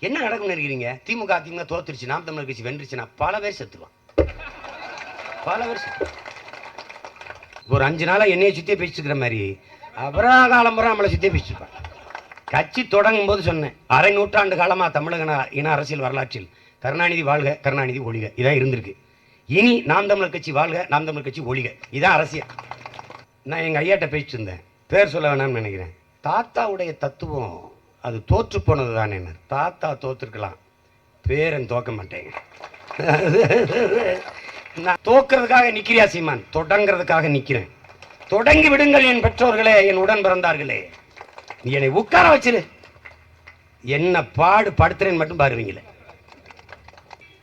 என்ன நடக்கும்னு நினைக்கிறீங்க? திமுக அதிமுக தோத்துருச்சு நாம் தமிழர் கட்சி வென்றுச்சுன்னா பல பேர் செத்துருவான். பல பேர் செத்துருவான். ஒரு அஞ்சு நாளாக என்னைய சுற்றி பேசிட்டு இருக்கிற மாதிரி அப்புறம் காலம்புறம் நம்மளை சுற்றி பேசிட்டு கட்சி தொடங்கும் போது சொன்னேன் அரை நூற்றாண்டு காலமாக தமிழக இன அரசியல் வரலாற்றில் கருணாநிதி வாழ்க கருணாநிதி ஒழிக இதான் இருந்திருக்கு. இனி நாம் தமிழர் கட்சி வாழ்க நாம் தமிழர் கட்சி ஒழிக இதான் அரசியல். நான் எங்கள் ஐயாட்ட பேசிட்டு இருந்தேன் பேர் சொல்ல வேணாம்னு நினைக்கிறேன். தாத்தாவுடைய தத்துவம் அது தோற்று போனது தானே தாத்தா தோற்றுருக்கலாம் பேரன் தோக்க மாட்டேங்க நான் தோக்கிறதுக்காக நிற்கிறியா சீமான்? தொடங்கிறதுக்காக நிக்கிறேன். தொடங்கி விடுங்கள் என் பெற்றோர்களே என் உடன் பிறந்தார்களே. நீ என்னை உட்கார வச்சிரு. என்ன பாடு படுத்துறேன்னு மட்டும் பாருவீங்களே.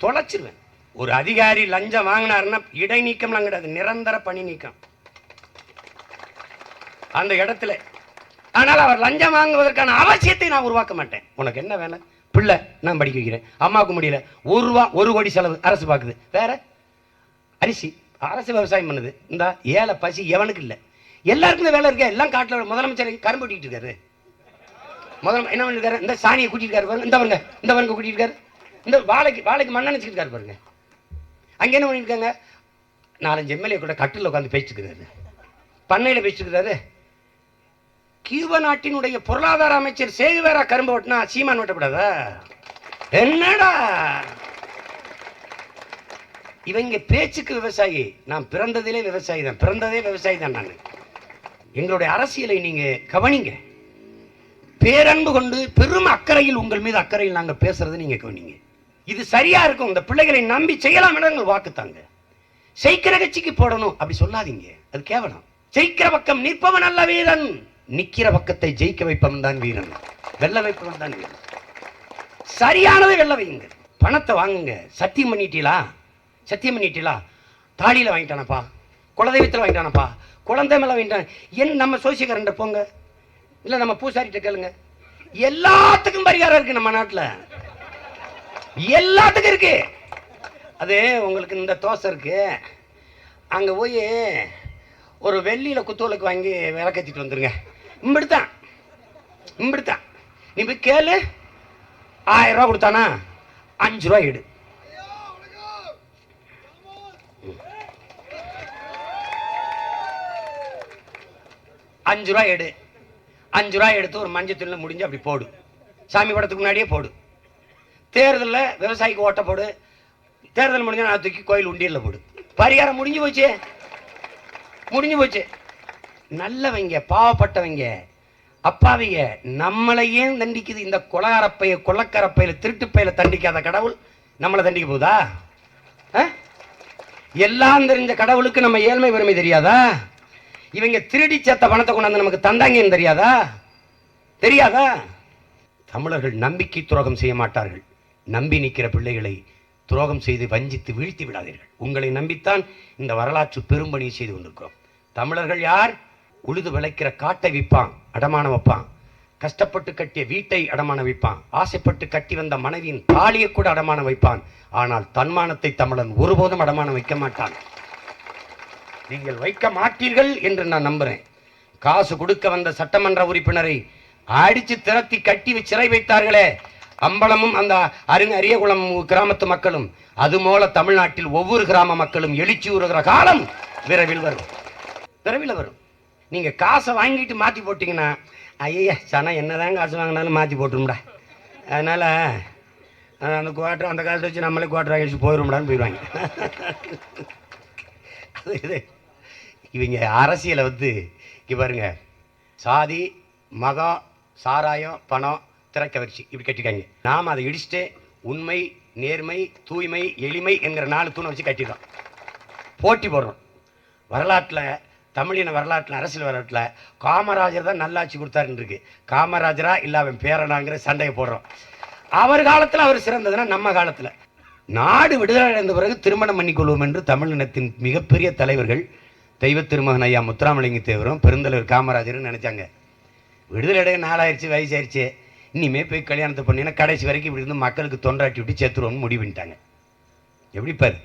தொலைச்சிருவேன். ஒரு அதிகாரி லஞ்சம் வாங்கினாருன்னா இடைநீக்கம்லாம் கிடையாது. நிரந்தர பணி நீக்கம். அந்த இடத்துல ஆனால் அவர் லஞ்சம் வாங்குவதற்கான அவசியத்தை நான் உருவாக்க மாட்டேன். உனக்கு என்ன வேலை? பிள்ளை நான் படிக்க வைக்கிறேன். அம்மாவுக்கு முடியல. ஒரு ரூபா ஒரு கோடி செலவு அரசு பார்க்குது வேற? அரிசி அரசு விவசாயம் பண்ணுது. இந்த ஏழை பசி எவனுக்கு இல்லை. எல்லாருக்குமே வேலை இருக்கா. எல்லாம் காட்டில் முதலமைச்சர் கரும்பு வெட்டிட்டு இருக்காரு. முதல் என்ன பண்ணிருக்காரு? இந்த சாணியை கூட்டிட்டு இருக்காரு பாருங்க. இந்த பாருங்க. இந்த பாருங்க கூட்டிட்டு இருக்காரு. இந்த வாழைக்கு வாழைக்கு மண்ணெண்ணெச்சிட்டு இருக்காரு பாருங்க. அங்க என்ன பண்ணியிருக்காங்க நாலஞ்சு எம்எல்ஏ கூட கட்டில் உட்காந்து பேசிட்டு இருக்காரு. பண்ணையில பேசிட்டு இருக்காரு. கியூப நாட்டினுடைய பொருளாதார அமைச்சர் சேகுவேரா கரும்பு ஓட்டினா சீமான் வெட்டக்கூடாதா என்னடா? இவங்க பேச்சுக்கு விவசாயி. நான் பிறந்ததிலே விவசாயி தான். பிறந்ததே விவசாயி தான் நான். எங்களுடைய அரசியலை நீங்க கவனிங்க. பேரன்பு கொண்டு பெரும் அக்கறையில் உங்கள் மீது அக்கறையில் நாங்க பேசுறது நீங்க கவனிங்க. இது சரியா இருக்கும். இந்த பிள்ளைகளை நம்பி செய்யலாம் எங்கள் வாக்கு தாங்க. கட்சிக்கு போடணும். அப்படி சொல்லாதீங்க. அது கேவலம். செய்கிற பக்கம் நிற்பவன் அல்ல வீரன். நிக்கிற பக்கத்தை ஜெயிக்க வைப்பவன் தான் வீரன். வெள்ள வைப்பவன் தான் வீரன். சரியானதை வெள்ள வையுங்க. பணத்தை வாங்குங்க. சத்தியம் பண்ணிட்டீங்களா சத்தியம் பண்ணிட்டீங்களா தாலியில் வாங்கிட்டானப்பா. குலதெய்வத்தில் வாங்கிட்டானப்பா. குழந்தை மேலே வாங்கிட்டான். என் நம்ம சோசியக்காரன்ட்ட போங்க. இல்லை நம்ம பூசாரிட்ட கேளுங்க. எல்லாத்துக்கும் பரிகாரம் இருக்கு நம்ம நாட்டில். எல்லாத்துக்கும் இருக்கு. அது உங்களுக்கு இந்த தோசை இருக்கு. அங்கே போய் ஒரு வெள்ளியில் குத்துவலுக்கு வாங்கி விளக்கத்திட்டு வந்துருங்க. இம்பிடுத்தான். இம்பிடுத்தான். நீ போய் கேளு. ஆயிரம் ரூபா கொடுத்தானா? அஞ்சு ரூபா எடு. அஞ்சு ரூபா எடு. அஞ்சு ரூபா எடுத்து ஒரு மஞ்சள் துணியில் முடிஞ்சு அப்படி போடு. சாமி படத்துக்கு முன்னாடியே போடு. தேர்தலில் விவசாயிக்கு ஓட்ட போடு. தேர்தல் முடிஞ்சா நான் தூக்கி கோயில் உண்டியலில் போடு. பரிகாரம் முடிஞ்சு போச்சு. முடிஞ்சு போச்சு. நல்லவங்க பாவப்பட்டவங்க. அப்பாவிங்க நம்மளையே தண்டிக்குது? இந்த கொலகாரப்பைய கொள்ளக்காரப்பையில திருட்டுப்பையில தண்டிக்காத கடவுள் நம்மளை தண்டிக்க போதா ஆ? எல்லாம் தெரிஞ்ச கடவுளுக்கு நம்ம ஏழ்மை பெருமை தெரியாதா? இவங்க திருடி சேர்த்த பணத்தை கொண்டாந்து நமக்கு தந்தாங்கன்னு தெரியாதா? தெரியாதா? தமிழர்கள் நம்பிக்கை துரோகம் செய்ய மாட்டார்கள். நம்பி நிற்கிற பிள்ளைகளை துரோகம் செய்து வஞ்சித்து வீழ்த்தி விடாதீர்கள். உங்களை நம்பித்தான் இந்த வரலாற்று பெரும்பணியை செய்து கொண்டிருக்கிறோம். தமிழர்கள் யார்? உழுது விளைக்கிற காட்டை விற்பான் அடமானம் வைப்பான். கஷ்டப்பட்டு கட்டிய வீட்டை அடமானம் வைப்பான் ஆசைப்பட்டு கட்டி வந்த மனைவியின் தாலியை கூட அடமானம் வைப்பான். ஆனால் தன்மானத்தை தமிழன் ஒருபோதும் அடமானம் வைக்க மாட்டான். நீங்கள் வைக்க மாட்டீர்கள் என்று நான் நம்புறேன். காசு கொடுக்க வந்த சட்டமன்ற உறுப்பினரை அடிச்சு திரத்தி கட்டி சிறை வைத்தார்களே. அம்பலமும் அந்த அருங்க அரியகுளம் கிராமத்து மக்களும் அதுபோல தமிழ்நாட்டில் ஒவ்வொரு கிராம மக்களும் எழுச்சி உறுகிற காலம் விரைவில் வரும். விரைவில் வரும். நீங்கள் காசை வாங்கிட்டு மாற்றி போட்டிங்கன்னா ஐயா சனம் என்னதான் காசு வாங்கினாலும் மாற்றி போட்டுரும்டா. அதனால் அந்த குவாட்டர் அந்த காசை வச்சு நம்மளே குவாட்டர் வாங்கி போயிடும்டான்னு போயிடுவாங்க. அது இது. இவங்க அரசியலை வந்து இங்கே பாருங்க. சாதி மகம் சாராயம் பணம் திறக்கவரிசி இப்படி கட்டிக்காங்க நாம் அதை இடிச்சுட்டு உண்மை நேர்மை தூய்மை எளிமை என்கிற நாலு தூணை வச்சு கட்டிடுறோம். போட்டி போடுறோம். வரலாற்றில் தமிழின வரலாற்றில் அரசியல் வரலாற்றில் காமராஜர் தான் நல்லாட்சி கொடுத்தாருன்னு இருக்கு காமராஜரா இல்லை அவன் பேரனாங்கிற சண்டையை போடுறோம். அவர் காலத்தில் அவர் சிறந்ததுன்னா நம்ம காலத்தில். நாடு விடுதலை அடைந்த பிறகு திருமணம் பண்ணிக்கொள்வோம் என்று தமிழினத்தின் மிகப்பெரிய தலைவர்கள் தெய்வ திருமகன் ஐயா முத்துராமலிங்க தேவரும் பெருந்தலைவர் காமராஜரும் நினைச்சாங்க. விடுதலை அடைய நாளாயிருச்சு வயசாயிருச்சு. இனிமே போய் கல்யாணத்தை பண்ணினா கடைசி வரைக்கும் இப்படி இருந்து மக்களுக்கு தொண்டாட்டி விட்டு சேர்த்துருவோம்னு முடிவு பண்ணிட்டாங்க. எப்படி பாரு?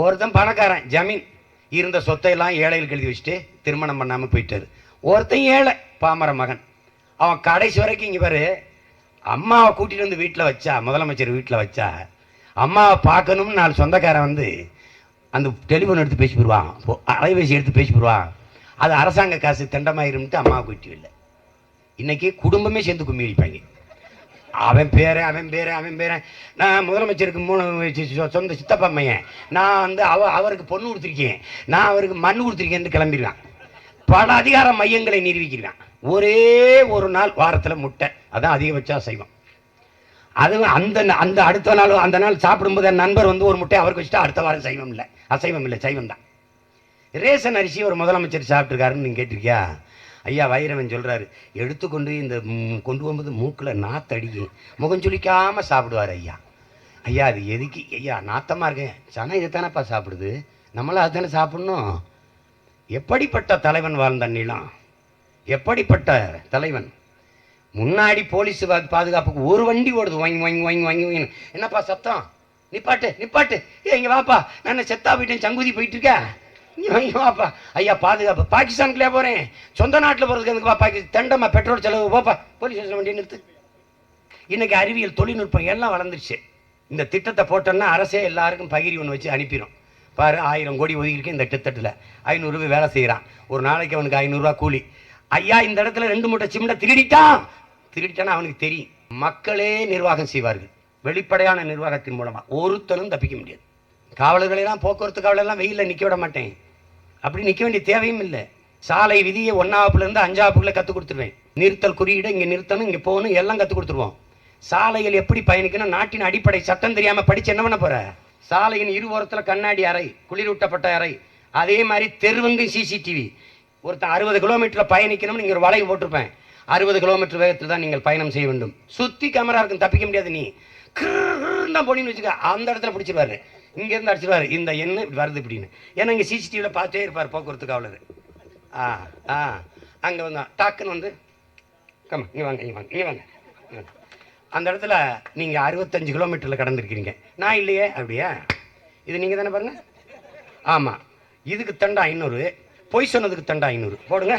ஒருத்தன் பணக்காரன் ஜமீன். இருந்த சொத்தையெல்லாம் ஏழைகளுக்கு எழுதி வச்சுட்டு திருமணம் பண்ணாமல் போயிட்டாரு. ஒருத்தன் ஏழை பாமர மகன். அவன் கடைசி வரைக்கும் இங்கே பாரு அம்மாவை கூட்டிட்டு வந்து வீட்டில் வச்சா முதலமைச்சர் வீட்டில் வச்சா அம்மாவை பார்க்கணும்னு நாலு சொந்தக்காரன் வந்து அந்த டெலிஃபோன் எடுத்து பேசி போடுவான் போ- அலைபேசி எடுத்து பேசி போடுவான் அது அரசாங்க காசு தெண்டமாயிரும்ட்டு அம்மாவை கூட்டி இல்லை இன்றைக்கி குடும்பமே சேர்ந்து கும்மி அடிப்பாங்க. அவன் பேர் அவன் பேர் அவன் பேர். நான் முதலமைச்சருக்கு மூணு சொந்த சித்தப்பா மையன் நான் வந்து அவ அவருக்கு பொண்ணு கொடுத்துருக்கேன். நான் அவருக்கு மண் கொடுத்துருக்கேன்னு கிளம்பிடுவான். பல அதிகார மையங்களை நிரூபிக்கிறான். ஒரே ஒரு நாள் வாரத்தில் முட்டை. அதான் அதிகபட்சம் செய்வோம் அதுவும் அந்த அந்த அடுத்த நாள் அந்த நாள் சாப்பிடும்போது என் நண்பர் வந்து ஒரு முட்டை அவருக்கு வச்சுட்டா அடுத்த வாரம் சைவம் இல்லை. அசைவம் இல்லை சைவம் தான். ரேஷன் அரிசி ஒரு முதலமைச்சர் சாப்பிட்ருக்காருன்னு நீங்கள் கேட்டிருக்கியா? ஐயா வைரவன் சொல்கிறாரு எடுத்துக்கொண்டு இந்த கொண்டு போகும்போது மூக்கில் நாத்தடிக்கும் முகம் சுளிக்காமல் சாப்பிடுவார் ஐயா. ஐயா அது எதுக்கு? ஐயா நாத்தமாக இருக்கேன். சனா இதை தானேப்பா சாப்பிடுது? நம்மளும் அதுதானே சாப்பிட்ணும்? எப்படிப்பட்ட தலைவன் வாழ்ந்த நிலம் எப்படிப்பட்ட தலைவன்? முன்னாடி போலீஸ் பா- பாதுகாப்புக்கு ஒரு வண்டி ஓடுது. வாங்கி வாங்கி வாங்கி வாங்கி வாங்கி என்னப்பா சத்தம்? நிப்பாட்டு நிப்பாட்டு. ஏ இங்கே வாப்பா. நான் செத்தா போயிட்டேன்? சங்குதி போயிட்டு இங்க வாப்பா. ஐயா பாதுகாப்பு. பாகிஸ்தானுக்குள்ளே போகிறேன் சொந்த நாட்டில் போகிறதுக்கு எனக்கு பாக்கி பெட்ரோல் செலவு. போப்பா போலீஸ் ஸ்டேஷன் வண்டி நிறுத்து. இன்றைக்கி அறிவியல் தொழில்நுட்பம் எல்லாம் வளர்ந்துருச்சு. இந்த திட்டத்தை போட்டோம்னா அரசே எல்லாருக்கும் பகிரி ஒன்று வச்சு அனுப்பிடும் பாரு ஆயிரம் கோடி ஒதுக்கிருக்கேன் இந்த திட்டத்தில். ஐநூறுரூவா வேலை செய்கிறான் ஒரு நாளைக்கு அவனுக்கு ஐநூறுரூவா கூலி. ஐயா இந்த இடத்துல ரெண்டு மூட்டை சிமெண்ட்டை திருடிட்டான். திருடிட்டானா அவனுக்கு தெரியும். மக்களே நிர்வாகம் செய்வார்கள். வெளிப்படையான நிர்வாகத்தின் மூலமாக ஒருத்தனும் தப்பிக்க முடியாது. காவலர்களெல்லாம் போக்குவரத்து காவலெல்லாம் வெயிலில் நிற்க விட மாட்டேன். அப்படி நிற்க வேண்டிய தேவையும் இல்லை. சாலை விதியை ஒன்றாப்புலேருந்து அஞ்சாப்புக்குள்ளே கற்றுக் கொடுத்துருவேன். நிறுத்தல் குறியீடு இங்கே நிறுத்தணும் இங்கே போகணும் எல்லாம் கற்றுக் கொடுத்துருவோம். சாலையில் எப்படி பயணிக்கணும் நாட்டின் அடிப்படை சட்டம் தெரியாமல் படித்து என்ன பண்ண போகிற சாலையின் இருபுறத்தில் கண்ணாடி அறை குளிரூட்டப்பட்ட அறை அதே மாதிரி தெருவங்கும் சிசிடிவி ஒருத்தன் அறுபது கிலோமீட்டரில் பயணிக்கணும்னு இங்கே ஒரு வளைவு போட்டிருப்பேன். அறுபது கிலோமீட்டர் வேகத்தில் தான் நீங்கள் பயணம் செய்ய வேண்டும். சுற்றி கேமரா இருக்கும் தப்பிக்க முடியாது நீ. தான் போனின்னு வச்சுக்க அந்த இடத்துல பிடிச்சிருவாரு. இங்கேருந்து அடிச்சிருவாரு இந்த எண்ணு இப்படி வருது இப்படின்னு. ஏன்னா இங்கே சிசிடிவியில் பார்த்தே இருப்பார் போக்குவரத்து காவலர் ஆ ஆ அங்கே வந்தோம் டாக்குன்னு வந்து கம்மா இங்கே வாங்க இங்கே வாங்க இங்கே வாங்க. அந்த இடத்துல நீங்கள் அறுபத்தஞ்சு கிலோமீட்டரில் கடந்திருக்கிறீங்க. நான் இல்லையே அப்படியா? இது நீங்கள் தானே பாருங்க? ஆமாம் இதுக்கு தண்டா ஐநூறு. பொய் சொன்னதுக்கு தண்டா ஐநூறு. போடுங்க.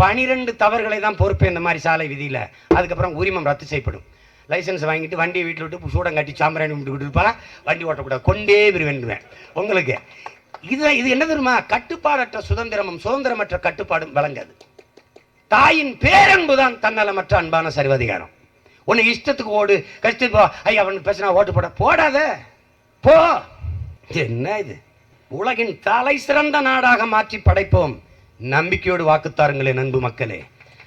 பனிரெண்டு தவறுகளை தான் பொறுப்பு இந்த மாதிரி சாலை விதியில். அதுக்கப்புறம் உரிமம் ரத்து செய்யப்படும். லைசன்ஸ் வாங்கிட்டு வண்டியை வீட்டில் விட்டு சூடம் கட்டி சாம்பிராணி விட்டுக்கிட்டு விட்டு இருப்பா வண்டி ஓட்டக்கூடாது. கொண்டே விரும்புவேன் உங்களுக்கு இது இது என்ன தெரியுமா? கட்டுப்பாடற்ற சுதந்திரமும் சுதந்திரமற்ற கட்டுப்பாடும் விளங்காது தாயின் பேரன்பு தான் தன்னலமற்ற அன்பான சர்வாதிகாரம். உன்னை இஷ்டத்துக்கு ஓடு கஷ்டத்துக்கு போ. ஐயா அவன் பேசினா ஓட்டு போட போடாத. போ. என்ன இது? உலகின் தலை சிறந்த நாடாக மாற்றி படைப்போம். நம்பிக்கையோடு வாக்குத்தாருங்களே நண்பு மக்களே.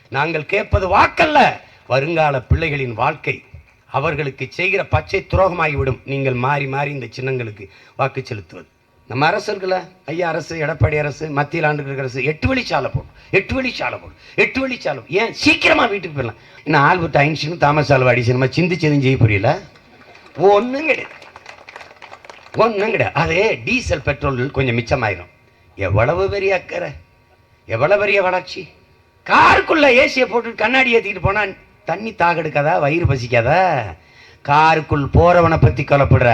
நாங்கள் கேட்பது வாக்கல்ல. வருங்கால பிள்ளைகளின் வாழ்க்கை அவர்களுக்கு செய்கிற பச்சை துரோகமாகிவிடும். நீங்கள் மாறி மாறி இந்த சின்னங்களுக்கு வாக்கு செலுத்துவது. நம்ம அரசு ஐயா அரசு எடப்பாடி அரசு மத்தியில் ஆண்டு இருக்கிற அரசு எட்டு வழி சாலை போடும். எட்டு வழி சாலை போடும். எட்டு வழி சாலை ஏன்? சீக்கிரமாக வீட்டுக்கு போயிடலாம். இன்னும் ஆல்பர்ட் ஐன்ஸ்டீனும் தாமஸ் ஆல்வா எடிசன் சிந்திச்சு எதுவும் செய்ய புரியல? ஒன்றும் கிடையாது. ஒன்றும் கிடையாது. அதே டீசல் பெட்ரோல் கொஞ்சம் மிச்சமாயிரும். எவ்வளவு பெரிய அக்கறை? எவ்வளவு பெரிய வளர்ச்சி? காருக்குள்ளே ஏசியை போட்டு கண்ணாடி ஏற்றிக்கிட்டு போனா தண்ணி தாகெடுக்காதா வயிறு பசிக்காதா. காருக்குள் போறவனை பத்தி கவலைப்படுற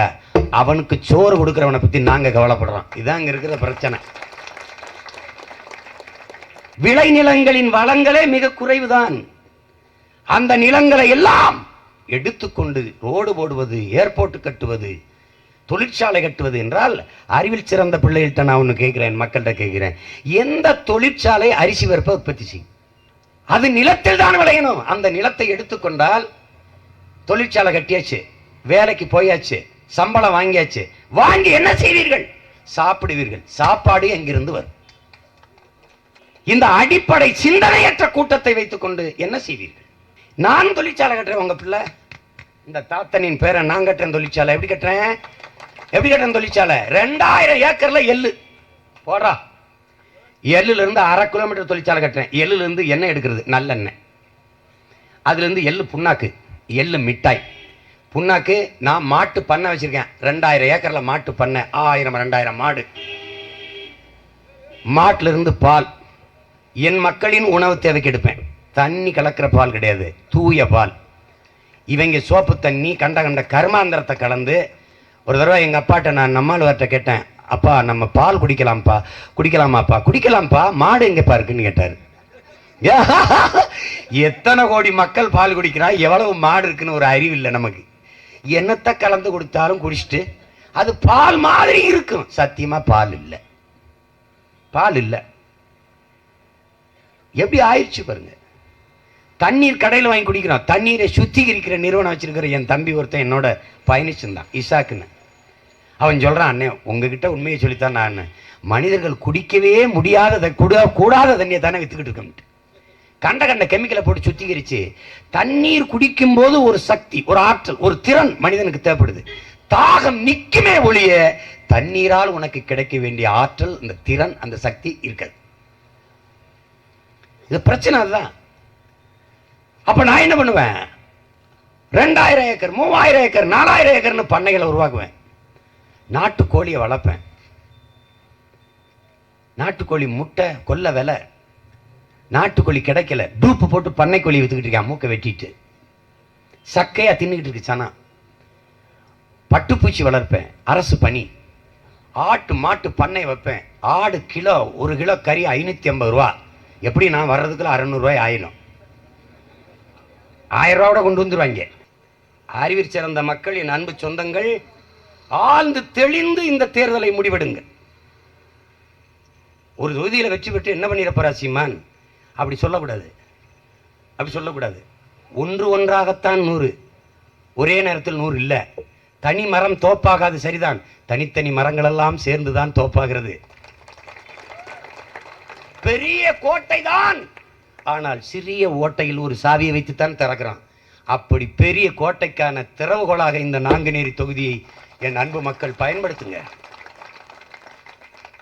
அவனுக்கு சோறு கொடுக்கறவனை பத்தி நாங்க கவலைப்படுறோம். இதான் இங்க இருக்கிற பிரச்சனை. விளைநிலங்களின் வளங்களே மிக குறைவுதான். அந்த நிலங்களை எல்லாம் எடுத்துக்கொண்டு ரோடு போடுவது ஏர்போர்ட் கட்டுவது தொழிற்சாலை கட்டுவது என்றால் அறிவில் சிறந்த பிள்ளைகள்கிட்ட நான் ஒன்று கேட்குறேன் மக்கள்கிட்ட கேட்குறேன். எந்த தொழிற்சாலை அரிசி பருப்பை உற்பத்தி செய்யும்? அது நிலத்தில் தான் விளையணும். அந்த நிலத்தை எடுத்துக்கொண்டால் தொழிற்சாலை கட்டியாச்சு வேலைக்கு போயாச்சு சம்பளம் வாங்கியாச்சு. வாங்கி என்ன செய்வீர்கள்? சாப்பிடுவீர்கள். சாப்பாடு எங்கிருந்து வரும்? இந்த அடிப்படை சிந்தனையற்ற கூட்டத்தை வைத்துக்கொண்டு என்ன செய்வீர்கள்? நான் தொழிற்சாலை கட்டுறேன் உங்க பிள்ளை. இந்த தாத்தனின் பேரை நான் கட்டுறேன் தொழிற்சாலை. எப்படி கட்டுறேன்? எப்படி கட்டுறேன் தொழிற்சாலை? ரெண்டாயிரம் ஏக்கர்ல எள்ளு. போடுறா. எள்ளுலேருந்து அரை கிலோமீட்டர் தொழிற்சாலை கட்டினேன். எள்ளுலேருந்து எண்ணெய் எடுக்கிறது நல்லெண்ணெய். அதுலேருந்து எள்ளு புண்ணாக்கு எள்ளு மிட்டாய். புண்ணாக்கு நான் மாட்டு பண்ணை வச்சுருக்கேன். ரெண்டாயிரம் ஏக்கரில் மாட்டு பண்ணை ஆயிரம் ரெண்டாயிரம் மாடு. மாட்டிலிருந்து பால். என் மக்களின் உணவு தேவைக்கு எடுப்பேன். தண்ணி கலக்கிற பால் கிடையாது தூய பால். இவங்க சோப்பு தண்ணி கண்ட கண்ட கர்மாந்திரத்தை கலந்து ஒரு தடவை எங்கள் அப்பாட்ட நான் நம்மாழ்வார்ட்ட கேட்டேன் அப்பா நம்ம பால் குடிக்கலாம்ப்பா. குடிக்கலாமாப்பா? குடிக்கலாம்ப்பா. மாடு எங்கேப்பா இருக்குன்னு கேட்டார். எத்தனை கோடி மக்கள் பால் குடிக்கிறா? எவ்வளவு மாடு இருக்குன்னு ஒரு அறிவு இல்லை நமக்கு. என்னத்தை கலந்து கொடுத்தாலும் குடிச்சிட்டு அது பால் மாதிரி இருக்கும். சத்தியமாக பால் இல்லை. பால் இல்லை. எப்படி ஆயிடுச்சு பாருங்க. தண்ணீர் கடையில் வாங்கி குடிக்கிறோம். தண்ணீரை சுத்திகரிக்கிற நிறுவனம் வச்சிருக்கிற என் தம்பி ஒருத்தன் என்னோட பயணிச்சிருந்தான் இசாக்குன்னு. அவன் சொல்கிறான் அண்ணே உங்ககிட்ட உண்மையை சொல்லித்தான் நான். மனிதர்கள் குடிக்கவே முடியாத குட கூடாத தண்ணியை தானே விற்றுக்கிட்டு இருக்கோம். கண்ட கண்ட கெமிக்கலை போட்டு சுத்திகரித்து தண்ணீர் குடிக்கும்போது ஒரு சக்தி ஒரு ஆற்றல் ஒரு திறன் மனிதனுக்கு தேவைப்படுது. தாகம் நிற்குமே ஒழிய தண்ணீரால் உனக்கு கிடைக்க வேண்டிய ஆற்றல் அந்த திறன் அந்த சக்தி இருக்காது. இது பிரச்சனை அதுதான். அப்போ நான் என்ன பண்ணுவேன்? ரெண்டாயிரம் ஏக்கர் மூவாயிரம் ஏக்கர் நாலாயிரம் ஏக்கர்னு பண்ணைகளை உருவாக்குவேன். நாட்டுக்கோழியை வளர்ப்பேன். நாட்டுக்கோழி முட்டை கொல்ல விலை. நாட்டுக்கோழி கிடைக்கல. டூப்பு போட்டு பண்ணைக்கோழி வித்துக்கிட்டு இருக்கான். மூக்கை வெட்டிட்டு. சக்கையா தின்னுக்கிட்டு இருக்கு சனா. பட்டுப்பூச்சி வளர்ப்பேன். அரசு பணி. ஆட்டு மாட்டு பண்ணை வைப்பேன். ஆடு கிலோ ஒரு கிலோ கறி ஐநூற்றி ஐம்பது ரூபா. எப்படி நான் வர்றதுக்குள்ள அறநூறுவாய் ஆயிடும். ஆயிரம் ரூபா கூட கொண்டு வந்துருவாங்க. அறிவிற் சிறந்த மக்கள் என் அன்பு சொந்தங்கள் ஆழ்ந்து தெளிந்து இந்த தேர்தலை முடிவெடுங்க. ஒரு தொகுதியில் வெற்றி பெற்று என்ன பண்ணிட சீமான்? அப்படி சொல்லக்கூடாது. அப்படி சொல்லக்கூடாது. ஒன்று ஒன்றாகத்தான் நூறு. ஒரே நேரத்தில் நூறு இல்லை. தனி மரம் தோப்பாகாது சரிதான். தனித்தனி மரங்களெல்லாம் சேர்ந்துதான் தோப்பாகிறது. பெரிய கோட்டை தான் ஆனால் சிறிய ஓட்டையில் ஒரு சாவியை வைத்துத்தான் திறக்கிறான். அப்படி பெரிய கோட்டைக்கான திறவுகோலாக இந்த நாங்குநேரி தொகுதியை என் அன்பு மக்கள் பயன்படுத்துங்க.